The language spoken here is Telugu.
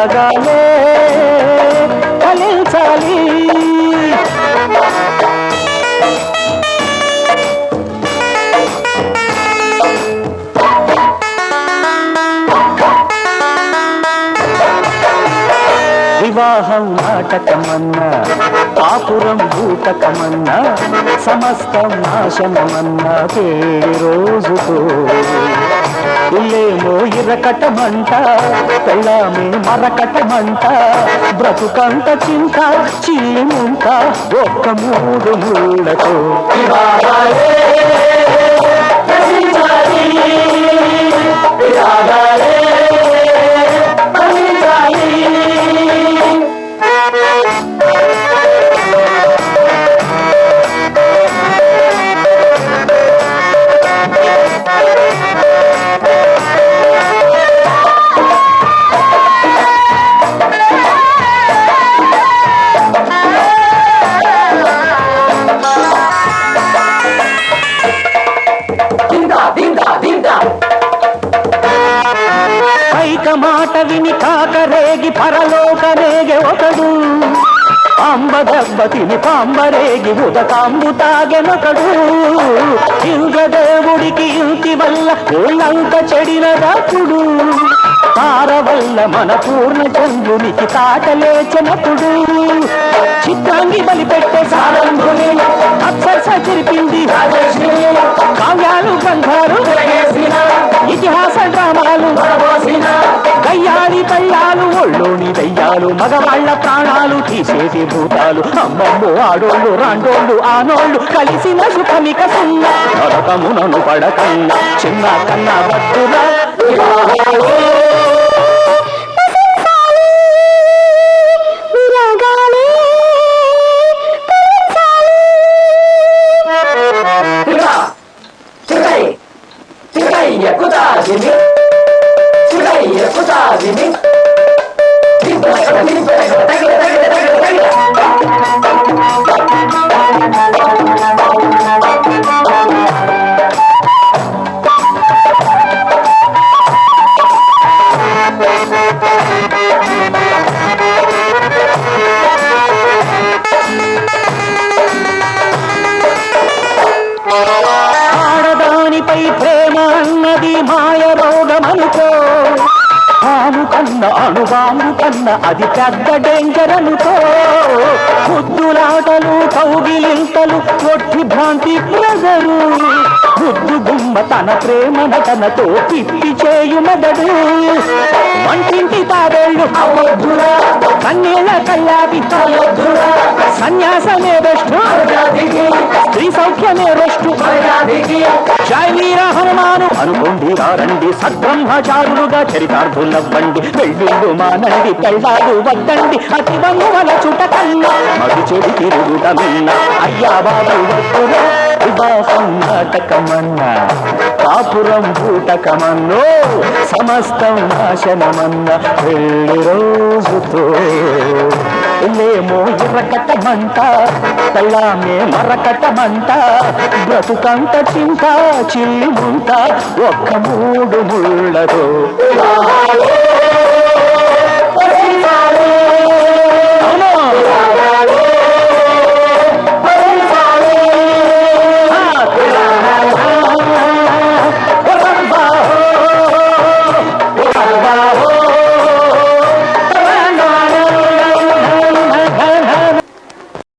విరాగాలే ఫలించాలి వివాహం నాటకమన్నా కాపురం భూతకమన్నా సమస్తం నాశనమన్నా పేడి రోజుతో ఇల్లేమో ఇరకటమంట పెళ్ళామే మరకటమంట బ్రతుకంత చింత చిల్లిముంట ఒక్క మూడు ముళ్ళతో మాట విని కాకరేగి పరలోకనేగె ఒకడు. పాంబ దెబ్బ తిని పాంబరేగి ఉదకాంబు తాగెనొకడు. ఇంద్రదేవుడికి ఇంటి వల్ల ఒళ్ళంత చెడిన రాకుడు తార వల్ల మన పూర్ణ చంద్రునికి తాట లేచినప్పుడు. చిత్రాంగి బలిపెట్టే పెట్టే పళ్ళాలు దయ్యాలు మగవాళ్ళ ప్రాణాలు తీసేసి భూతాలు. అమ్మమ్మో ఆడోళ్ళు రాండోళ్ళు ఆనోళ్ళు కలిసిన సుఖమిక సున్న. నరకమునను పడకన్నా చిన్న కన్నా ఎక్కుతా దీన్ని ఎక్కుతా విరాగాలే ఆడదానిపై ప్రేమ అన్నది మాయ రోగమనుకో పాము కన్న అణుబాంబు కన్న అది పెద్ద డేంజర్ ముద్దులాటలు కౌగిలింతలు ఒట్టి భ్రాంతి ప్రజరు ముద్దు గుమ్మ తన ప్రేమ నటనతో పిప్పి చేయు మెదడు. వంటింటి తాబేళ్ళు కన్నీళ్ళ కల్లాపి సన్యాసమే బెస్ట్ స్త్రీ సౌఖ్యమే బెస్ట్ జై వీర హనుమాను అనుకోండి రండి సద్బ్రహ్మచారులుగా చరితార్థులవ్వండి. పెళ్ళిళ్ళు మానండి పెళ్ళాలు వద్దండి అతి బంధువుల చుట కన్నా. మధు చెడు తిరుగుట మిన్న అయ్యా బాబు వద్దురా వివాహం నాటకమన్నా. కాపురం పూటకమన్నో సమస్తం నాశనమన్న. పెళ్ళి రోజుతో లేమో ఎర్రకట్టమంట కళ్ళామే మరకట్టమంట బ్రతుకంత చింత చిల్లి ముంట ఒక్క మూడు ముళ్ళతో.